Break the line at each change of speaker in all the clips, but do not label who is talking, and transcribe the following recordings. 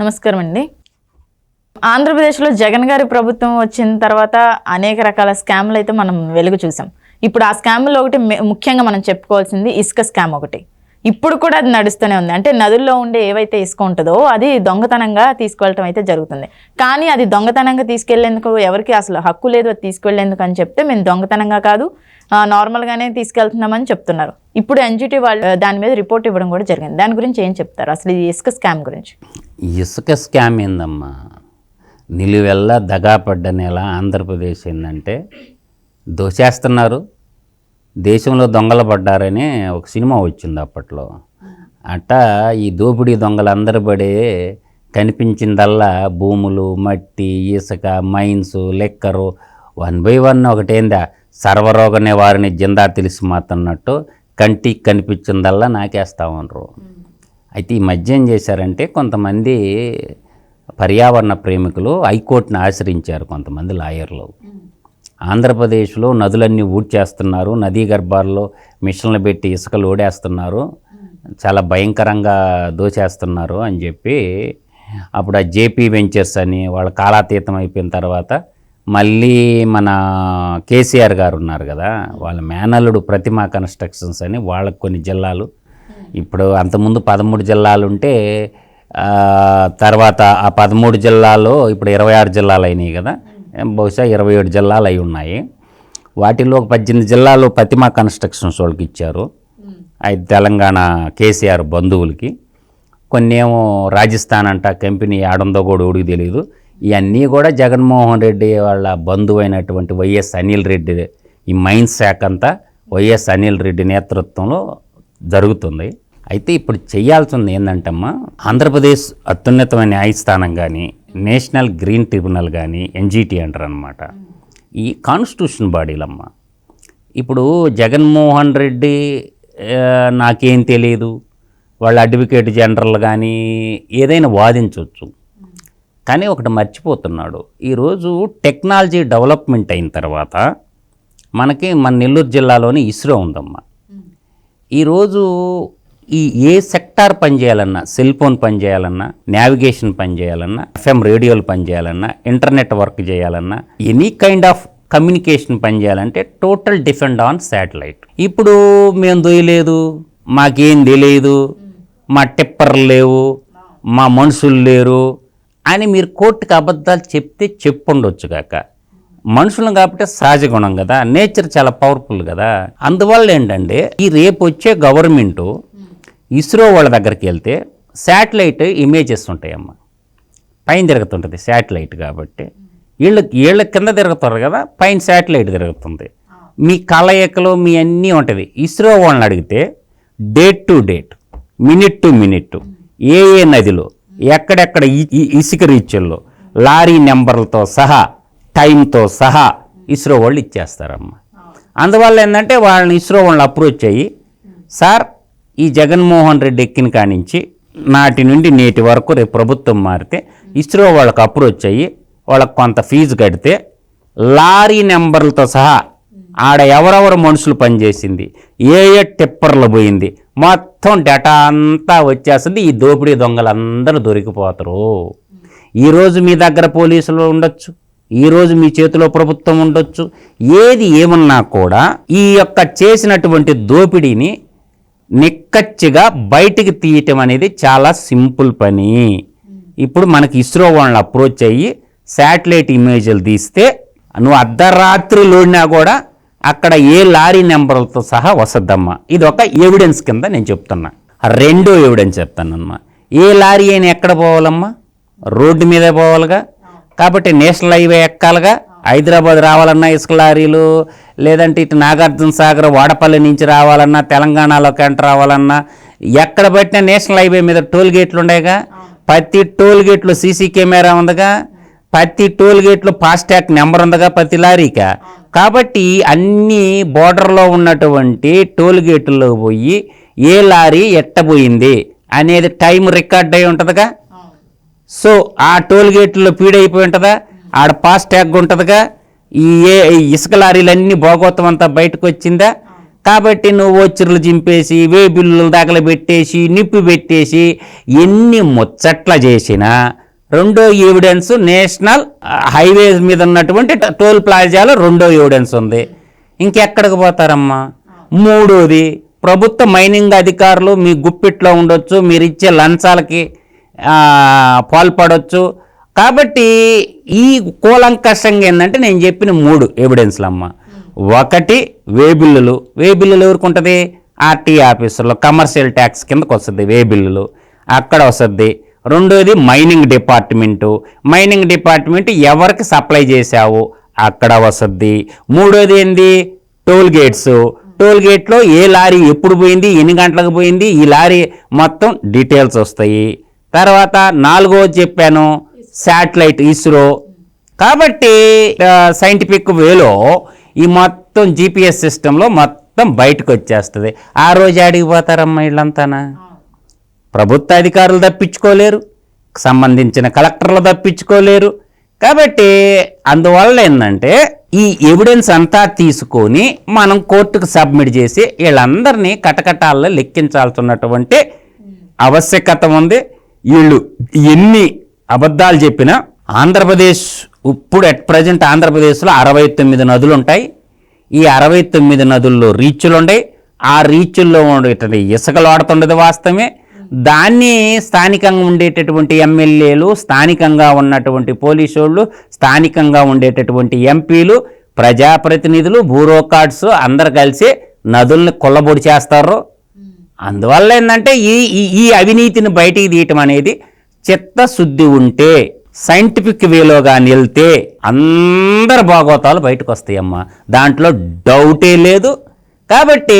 నమస్కారం అండి ఆంధ్రప్రదేశ్లో జగన్ గారి ప్రభుత్వం వచ్చిన తర్వాత అనేక రకాల స్కామ్లు అయితే మనం వెలుగు చూసాం. ఇప్పుడు ఆ స్కామ్లో ఒకటి ముఖ్యంగా మనం చెప్పుకోవాల్సింది ఇసుక స్కామ్ ఒకటి. ఇప్పుడు కూడా అది నడుస్తూనే ఉంది. అంటే నదుల్లో ఉండే ఏవైతే ఇసుక ఉంటుందో అది దొంగతనంగా తీసుకెళ్ళటం అయితే జరుగుతుంది. కానీ అది దొంగతనంగా తీసుకెళ్ళేందుకు ఎవరికి అసలు హక్కు లేదు అది తీసుకెళ్ళేందుకు అని చెప్తే మేము దొంగతనంగా కాదు నార్మల్గానే తీసుకెళ్తున్నామని చెప్తున్నారు. ఇప్పుడు ఎన్జిటి వాళ్ళు దాని మీద రిపోర్ట్ ఇవ్వడం కూడా జరిగింది. దాని గురించి ఏం చెప్తారు? అసలు ఈ ఇసుక స్కామ్ గురించి.
ఇసుక స్కామ్ ఏందమ్మా? నిలువెల్లా దగాపడ్డ నెల ఆంధ్రప్రదేశ్ ఏంటంటే దోచేస్తున్నారు దేశంలో దొంగలు పడ్డారని ఒక సినిమా వచ్చింది అప్పట్లో. అట్టా ఈ దోపిడీ దొంగలు అందరు పడే కనిపించిందల్లా భూములు మట్టి ఇసుక మైన్స్ లెక్కరు. వన్ బై వన్ ఒకటేందా? సర్వరోగ నివారణ జిందా తెలిసి మాత్రన్నట్టు కంటికి కనిపించిందల్లా నాకేస్తా ఉండరు అయితే ఈ మధ్య ఏం చేశారంటే కొంతమంది పర్యావరణ ప్రేమికులు హైకోర్టుని ఆశ్రయించారు కొంతమంది లాయర్లు. ఆంధ్రప్రదేశ్లో నదులన్నీ ఊడ్చేస్తున్నారు నదీ గర్భాల్లో మిషన్లు పెట్టి ఇసుకలు ఓడేస్తున్నారు చాలా భయంకరంగా దోచేస్తున్నారు అని చెప్పి అప్పుడు ఆ జేపీ వెంచర్స్ అని వాళ్ళ కాలాతీతం అయిపోయిన తర్వాత మళ్ళీ మన కేసీఆర్ గారు ఉన్నారు కదా వాళ్ళ మేనల్లుడు ప్రతిమా కన్స్ట్రక్షన్స్ అని వాళ్ళకు కొన్ని జిల్లాలు. ఇప్పుడు అంతకుముందు పదమూడు జిల్లాలు ఉంటే తర్వాత ఆ పదమూడు జిల్లాలో ఇప్పుడు ఇరవై ఆరు జిల్లాలు అయినాయి కదా బహుశా ఇరవై ఏడు జిల్లాలు అయి ఉన్నాయి. వాటిలో పద్దెనిమిది జిల్లాలు ప్రతిమా కన్స్ట్రక్షన్స్ వాళ్ళకి ఇచ్చారు. అయితే తెలంగాణ కేసీఆర్ బంధువులకి. కొన్ని ఏమో రాజస్థాన్ అంట కంపెనీ ఆడందో కూడా ఊడికి తెలియదు ఇవన్నీ కూడా జగన్మోహన్ రెడ్డి వాళ్ళ బంధువు అయినటువంటి వైఎస్ అనిల్ రెడ్డి ఈ మైన్స్ శాఖ అంతా వైఎస్ అనిల్ రెడ్డి నేతృత్వంలో జరుగుతుంది. అయితే ఇప్పుడు చేయాల్సింది ఏంటంటమ్మా ఆంధ్రప్రదేశ్ అత్యున్నతమైన న్యాయస్థానం కానీ నేషనల్ గ్రీన్ ట్రిబ్యునల్ కానీ ఎన్జిటి అంటారు అనమాట ఈ కాన్స్టిట్యూషన్ బాడీలమ్మా. ఇప్పుడు జగన్మోహన్ రెడ్డి నాకేం తెలియదు వాళ్ళ అడ్వకేట్ జనరల్ కానీ ఏదైనా వాదించవచ్చు కానీ ఒకటి మర్చిపోతున్నాడు. ఈరోజు టెక్నాలజీ డెవలప్మెంట్ అయిన తర్వాత మనకి మన నెల్లూరు జిల్లాలోని ఇస్రో ఉందమ్మా. ఈరోజు ఈ ఏ సెక్టార్ పనిచేయాలన్నా సెల్ ఫోన్ పనిచేయాలన్నా నావిగేషన్ పనిచేయాలన్నా ఎఫ్ఎం రేడియోలు పనిచేయాలన్నా ఇంటర్నెట్ వర్క్ చేయాలన్నా ఎనీ కైండ్ ఆఫ్ కమ్యూనికేషన్ పనిచేయాలంటే టోటల్ డిపెండ్ ఆన్ శాటిలైట్. ఇప్పుడు మేము దొయ్యలేదు మాకేం తెలియదు మా టిప్పర్లు లేవు మా మనుషులు లేరు అని మీరు కోర్టుకి అబద్ధాలు చెప్తే చెప్పుండొచ్చు కాక. మనుషులను కాబట్టి సహజ గుణం కదా. నేచర్ చాలా పవర్ఫుల్ కదా. అందువల్ల ఏంటంటే ఈ రేపు వచ్చే గవర్నమెంటు ఇస్రో వాళ్ళ దగ్గరికి వెళ్తే శాటిలైట్ ఇమేజెస్ ఉంటాయమ్మా. పైన తిరుగుతుంటుంది శాటిలైట్ కాబట్టి. వీళ్ళు వీళ్ళ కింద తిరుగుతారు కదా పైన శాటిలైట్ తిరుగుతుంది. మీ కలయికలు మీ అన్నీ ఉంటుంది. ఇస్రో వాళ్ళని అడిగితే date to date minute to minute ఏ ఏ నదిలో ఎక్కడెక్కడ ఇసుక రీచ్ల్లో లారీ నెంబర్లతో సహా టైంతో సహా ఇస్రో వాళ్ళు ఇచ్చేస్తారమ్మా. అందువల్ల ఏంటంటే వాళ్ళని ఇస్రో వాళ్ళని అప్రోచ్ అయ్యి సార్ ఈ జగన్మోహన్ రెడ్డి ఎక్కిన కానించి నాటి నుండి నేటి వరకు రేపు ప్రభుత్వం మారితే ఇస్రో వాళ్ళకి అప్రోచ్ అయ్యి వాళ్ళకి కొంత ఫీజు కడితే లారీ నెంబర్లతో సహా ఆడ ఎవరెవరు మనుషులు పనిచేసింది ఏ ఏ టిప్పర్లు పోయింది మొత్తం మొత్తం డేటా అంతా వచ్చేస్తుంది. ఈ దోపిడీ దొంగలందరూ దొరికిపోతారు. ఈరోజు మీ దగ్గర పోలీసులు ఉండొచ్చు. ఈరోజు మీ చేతిలో ప్రభుత్వం ఉండొచ్చు. ఏది ఏమన్నా కూడా ఈ యొక్క చేసినటువంటి దోపిడీని నిక్కచ్చిగా బయటికి తీయటం అనేది చాలా సింపుల్ పని. ఇప్పుడు మనకి ఇస్రో వాళ్ళని అప్రోచ్ అయ్యి శాటిలైట్ ఇమేజ్లు తీస్తే నువ్వు అర్ధరాత్రి లోడినా కూడా అక్కడ ఏ లారీ నెంబర్లతో సహా వస్తుందమ్మా ఇది ఒక ఎవిడెన్స్ కింద నేను చెప్తున్నా. రెండో ఎవిడెన్స్ చెప్తానమ్మా. ఏ లారీ అయినా ఎక్కడ పోవాలమ్మా? రోడ్డు మీదే పోవాలిగా? కాబట్టి నేషనల్ హైవే ఎక్కాలిగా? హైదరాబాద్ రావాలన్నా ఇసుక లారీలు లేదంటే ఇటు నాగార్జున సాగర్ వాడపల్లి నుంచి రావాలన్నా తెలంగాణలోకి ఎంటర్ రావాలన్నా ఎక్కడ పెట్టినా నేషనల్ హైవే మీద టోల్ గేట్లు ఉండేగా? ప్రతి టోల్ గేట్లో సీసీ కెమెరా ఉందిగా? ప్రతి టోల్ గేట్లో ఫాస్టాగ్ నెంబర్ ఉందిగా ప్రతి లారీకా? కాబట్టి అన్ని బోర్డర్లో ఉన్నటువంటి టోల్ గేట్లలో పోయి ఏ లారీ ఎట్టబోయింది అనేది టైం రికార్డ్ అయి ఉంటుందిగా. సో ఆ టోల్ గేట్లో పీడ్ అయిపోయి ఉంటుందా? ఆడ ఫాస్ట్ ట్యాగ్ ఉంటుందిగా. ఈ ఏ ఇసుక లారీలన్నీ భోగోత్తం అంతా బయటకు వచ్చిందా కాబట్టి నువ్వు వచ్చిర్లు చింపేసి వే బిల్లులు దాఖలు పెట్టేసి నిప్పు పెట్టేసి ఎన్ని ముచ్చట్ల చేసినా రెండో ఎవిడెన్స్ నేషనల్ హైవేస్ మీద ఉన్నటువంటి టోల్ ప్లాజాలో రెండో ఎవిడెన్స్ ఉంది. ఇంకెక్కడికి పోతారమ్మా? మూడోది ప్రభుత్వ మైనింగ్ అధికారులు మీ గుప్పిట్లో ఉండొచ్చు మీరు ఇచ్చే లంచాలకి పాల్పడవచ్చు కాబట్టి ఈ కూలంకషంగా ఏంటంటే నేను చెప్పిన మూడు ఎవిడెన్స్లు అమ్మ. ఒకటి వేబిల్లులు వేబిల్లులు ఎవరికి ఉంటుంది? ఆర్టీ ఆఫీసులో కమర్షియల్ ట్యాక్స్ కిందకు వస్తుంది వేబిల్లులు అక్కడ వస్తుంది రెండోది మైనింగ్ డిపార్ట్మెంటు. మైనింగ్ డిపార్ట్మెంట్ ఎవరికి సప్లై చేశావు? అక్కడ వస్తుంది మూడోది ఏంది? Toll gates. టోల్ గేట్లో ఏ లారీ ఎప్పుడు పోయింది? ఎన్ని గంటలకు పోయింది? ఈ లారీ మొత్తం డీటెయిల్స్ వస్తాయి. తర్వాత నాలుగోది చెప్పాను శాటిలైట్ ఇస్రో. కాబట్టి సైంటిఫిక్ వేలో ఈ మొత్తం జీపీఎస్ సిస్టంలో మొత్తం బయటకు వచ్చేస్తుంది. ఆ రోజు అడిగిపోతారమ్మ ఇళ్ళంతానా వీళ్ళంతానా? ప్రభుత్వ అధికారులు తప్పించుకోలేరు సంబంధించిన కలెక్టర్లు తప్పించుకోలేరు. కాబట్టి అందువల్ల ఏంటంటే ఈ ఎవిడెన్స్ అంతా తీసుకొని మనం కోర్టుకు సబ్మిట్ చేసి వీళ్ళందరినీ కటకటాల్లో లెక్కించాల్సినటువంటి ఆవశ్యకత ఉంది. వీళ్ళు ఎన్ని అబద్ధాలు చెప్పినా ఆంధ్రప్రదేశ్ ఇప్పుడు అట్ ప్రజెంట్ ఆంధ్రప్రదేశ్లో అరవై తొమ్మిది నదులు ఉంటాయి. ఈ అరవై తొమ్మిది నదుల్లో రీచ్లు ఉన్నాయి ఆ రీచ్ల్లో ఉండేటువంటి ఇసుకలు ఆడుతుండదు వాస్తవమే. దాన్ని స్థానికంగా ఉండేటటువంటి ఎమ్మెల్యేలు స్థానికంగా ఉన్నటువంటి పోలీసు వాళ్ళు స్థానికంగా ఉండేటటువంటి ఎంపీలు ప్రజాప్రతినిధులు బ్యూరోక్రాట్స్ అందరు కలిసి నదుల్ని కొల్లబొడి చేస్తారు. అందువల్ల ఏంటంటే ఈ ఈ- ఈ అవినీతిని బయటికి తీయటం అనేది చిత్తశుద్ధి ఉంటే సైంటిఫిక్ వేలో కానీ వెళ్తే అందరు భాగవతాలు బయటకు వస్తాయమ్మా దాంట్లో డౌటే లేదు. కాబట్టి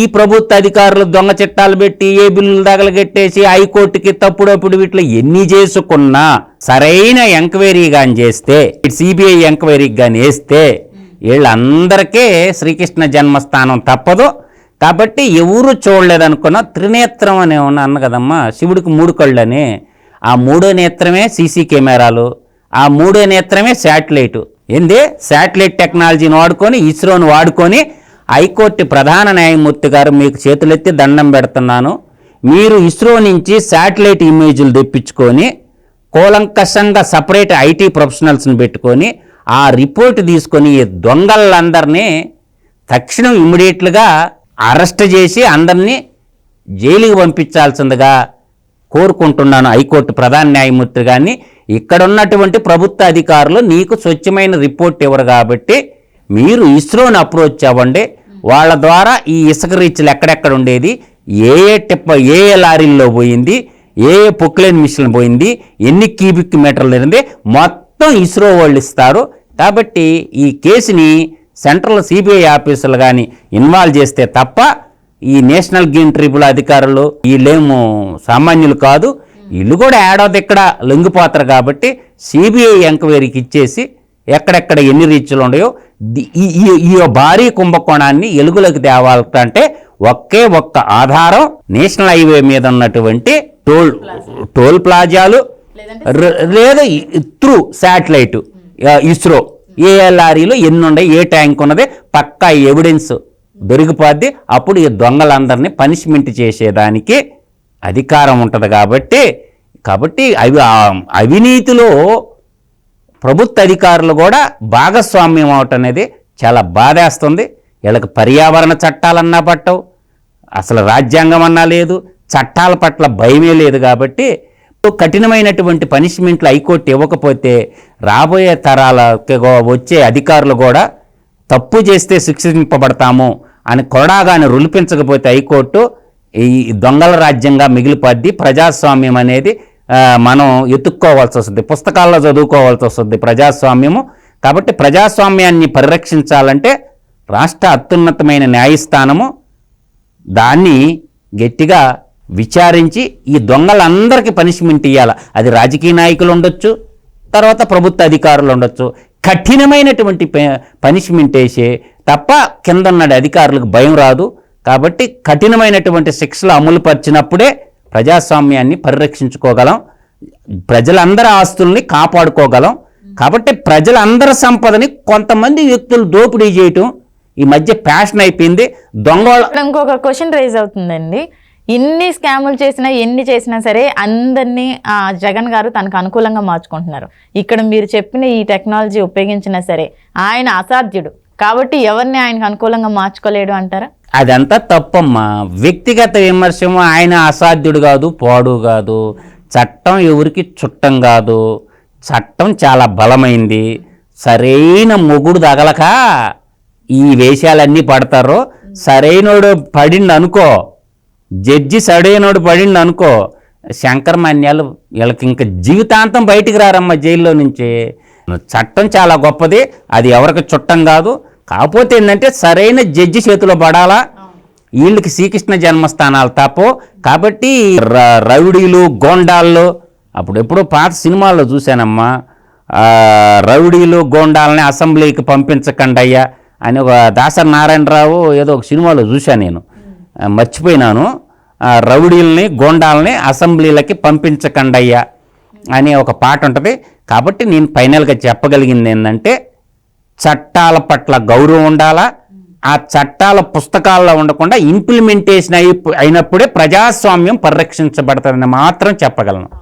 ఈ ప్రభుత్వ అధికారులు దొంగ చట్టాలు పెట్టి ఏ బిల్లులు తగలగెట్టేసి హైకోర్టుకి తప్పుడప్పుడు వీటిలో ఎన్ని చేసుకున్నా సరైన ఎంక్వైరీ కానీ చేస్తే సిబిఐ ఎంక్వైరీకి కానీ వేస్తే వీళ్ళందరికీ శ్రీకృష్ణ జన్మస్థానం తప్పదు. కాబట్టి ఎవరు చూడలేదనుకున్న త్రినేత్రం అనే ఉన్న అన్న కదమ్మా శివుడికి మూడు కళ్ళని ఆ మూడో నేత్రమే సీసీ కెమెరాలు ఆ మూడో నేత్రమే శాటిలైట్. ఏంది? శాటిలైట్ టెక్నాలజీని వాడుకొని ఇస్రోని వాడుకొని హైకోర్టు ప్రధాన న్యాయమూర్తి గారు మీకు చేతులెత్తి దండం పెడుతున్నాను. మీరు ఇస్రో నుంచి శాటిలైట్ ఇమేజ్లు తెప్పించుకొని కూలంకషంగా సపరేట్ ఐటీ ప్రొఫెషనల్స్ని పెట్టుకొని ఆ రిపోర్ట్ తీసుకొని ఈ దొంగలందరినీ తక్షణం ఇమ్మీడియట్లుగా అరెస్ట్ చేసి అందరినీ జైలుకి పంపించాల్సిందిగా కోరుకుంటున్నాను హైకోర్టు ప్రధాన న్యాయమూర్తి గారిని. ఇక్కడ ఉన్నటువంటి ప్రభుత్వ అధికారులు నీకు స్వచ్ఛమైన రిపోర్ట్ ఇవ్వరు కాబట్టి మీరు ఇస్రోని అప్రోచ్ అవ్వండి. వాళ్ళ ద్వారా ఈ ఇసుక రీచ్లు ఎక్కడెక్కడ ఉండేది? ఏ ఏ టిప్ప ఏ ఏ లారీల్లో పోయింది? ఏ ఏ పొక్లైన్ మిషన్ పోయింది? ఎన్ని క్యూబిక్ మీటర్లు ఉంది మొత్తం ఇస్రో వాళ్ళు ఇస్తారు. కాబట్టి ఈ కేసుని సెంట్రల్ సిబిఐ ఆఫీసులు కానీ ఇన్వాల్వ్ చేస్తే తప్ప ఈ నేషనల్ గ్రీన్ ట్రిబ్యునల్ అధికారులు వీళ్ళేమో సామాన్యులు కాదు. వీళ్ళు కూడా ఏడాది ఇక్కడ లొంగిపోతారు కాబట్టి సిబిఐ ఎంక్వైరీకి ఇచ్చేసి ఎక్కడెక్కడ ఎన్ని రీచ్లు ఉన్నాయో ఈ భారీ కుంభకోణాన్ని ఎలుగులోకి తేవాలంటే ఒకే ఒక్క ఆధారం నేషనల్ హైవే మీద ఉన్నటువంటి టోల్ టోల్ ప్లాజాలు లేదా త్రూ శాటిలైట్ ఇస్రో. ఏ లారీలు ఎన్ని ఉన్నాయి ఏ ట్యాంక్ ఉన్నది పక్కా ఎవిడెన్స్ దొరికిపోద్ది. అప్పుడు ఈ దొంగలందరినీ పనిష్మెంట్ చేసేదానికి అధికారం ఉంటుంది కాబట్టి కాబట్టి అవి అవినీతిలో ప్రభుత్వ అధికారులు కూడా భాగస్వామ్యం అవటం అనేది చాలా బాధేస్తుంది. వీళ్ళకి పర్యావరణ చట్టాలన్నా పట్టవు. అసలు రాజ్యాంగం అన్నా లేదు. చట్టాల పట్ల భయమే లేదు కాబట్టి కఠినమైనటువంటి పనిష్మెంట్లు హైకోర్టు ఇవ్వకపోతే రాబోయే తరాలకి వచ్చే అధికారులు కూడా తప్పు చేస్తే శిక్షింపబడతాము అని కొరడాగాని రులిపించకపోతే హైకోర్టు ఈ దొంగల రాజ్యంగా మిగిలిపోద్ది. ప్రజాస్వామ్యం అనేది మనం ఎత్తుక్కోవాల్సి వస్తుంది. పుస్తకాల్లో చదువుకోవాల్సి వస్తుంది ప్రజాస్వామ్యము. కాబట్టి ప్రజాస్వామ్యాన్ని పరిరక్షించాలంటే రాష్ట్ర అత్యున్నతమైన న్యాయస్థానము. దాన్ని గట్టిగా విచారించి ఈ దొంగలందరికీ పనిష్మెంట్ ఇవ్వాలి అది రాజకీయ నాయకులు ఉండొచ్చు తర్వాత ప్రభుత్వ అధికారులు ఉండొచ్చు. కఠినమైనటువంటి పనిష్మెంట్ వేసే తప్ప కింద ఉన్న అధికారులకు భయం రాదు. కాబట్టి కఠినమైనటువంటి శిక్షలు అమలు పరిచినప్పుడే ప్రజాస్వామ్యాన్ని పరిరక్షించుకోగలం. ప్రజలందరి ఆస్తుల్ని కాపాడుకోగలం. కాబట్టి ప్రజలందరి సంపదని కొంతమంది వ్యక్తులు దోపిడీ చేయటం ఈ మధ్య ఫ్యాషన్ అయిపోయింది. దొంగ
ఇంకొక క్వశ్చన్ రైజ్ అవుతుందండి. ఇన్ని స్కాములు చేసినా ఎన్ని చేసినా సరే అందరినీ ఆ, జగన్ గారు తనకు అనుకూలంగా మార్చుకుంటున్నారు. ఇక్కడ మీరు చెప్పిన ఈ టెక్నాలజీ ఉపయోగించినా సరే ఆయన అసాధ్యుడు. కాబట్టి ఎవరిని ఆయనకు అనుకూలంగా మార్చుకోలేడు అంటారా?
అదంతా తప్పమ్మా. వ్యక్తిగత విమర్శము ఆయన అసాధ్యుడు కాదు పోడు కాదు. చట్టం ఎవరికి చుట్టం కాదు. చట్టం చాలా బలమైంది. సరైన మొగుడు తగలక ఈ వేషాలన్నీ పడతారో. సరైనోడు పడిండు అనుకో జడ్జి సరైనోడు పడిండు అనుకో శంకర్మాన్యాలు వీళ్ళకి ఇంకా జీవితాంతం బయటికి రారమ్మ జైల్లో నుంచి. చట్టం చాలా గొప్పది అది ఎవరికి చుట్టం కాదు. కాకపోతే ఏంటంటే సరైన జడ్జి చేతిలో పడాలా? వీళ్ళకి శ్రీకృష్ణ జన్మస్థానాలు తప్పు కాబట్టి ర- రౌడీలు గోండాళ్ళు అప్పుడు ఎప్పుడో పాత సినిమాల్లో చూశానమ్మా. రౌడీలు గోండాలని అసెంబ్లీకి పంపించకండి అయ్యా అని ఒక దాసరి నారాయణరావు ఏదో ఒక సినిమాలో చూశాను నేను. మర్చిపోయినాను. రౌడీల్ని గోండాలని అసెంబ్లీలకి పంపించకండి అయ్యా. అనే ఒక పాట ఉంటుంది. కాబట్టి నేను ఫైనల్గా చెప్పగలిగింది ఏంటంటే చట్టాల పట్ల గౌరవం ఉండాలా ఆ చట్టాల పుస్తకాల్లో ఉండకుండా ఇంప్లిమెంటేషన్ అయి అయినప్పుడే ప్రజాస్వామ్యం పరిరక్షించబడుతుందని మాత్రం చెప్పగలను.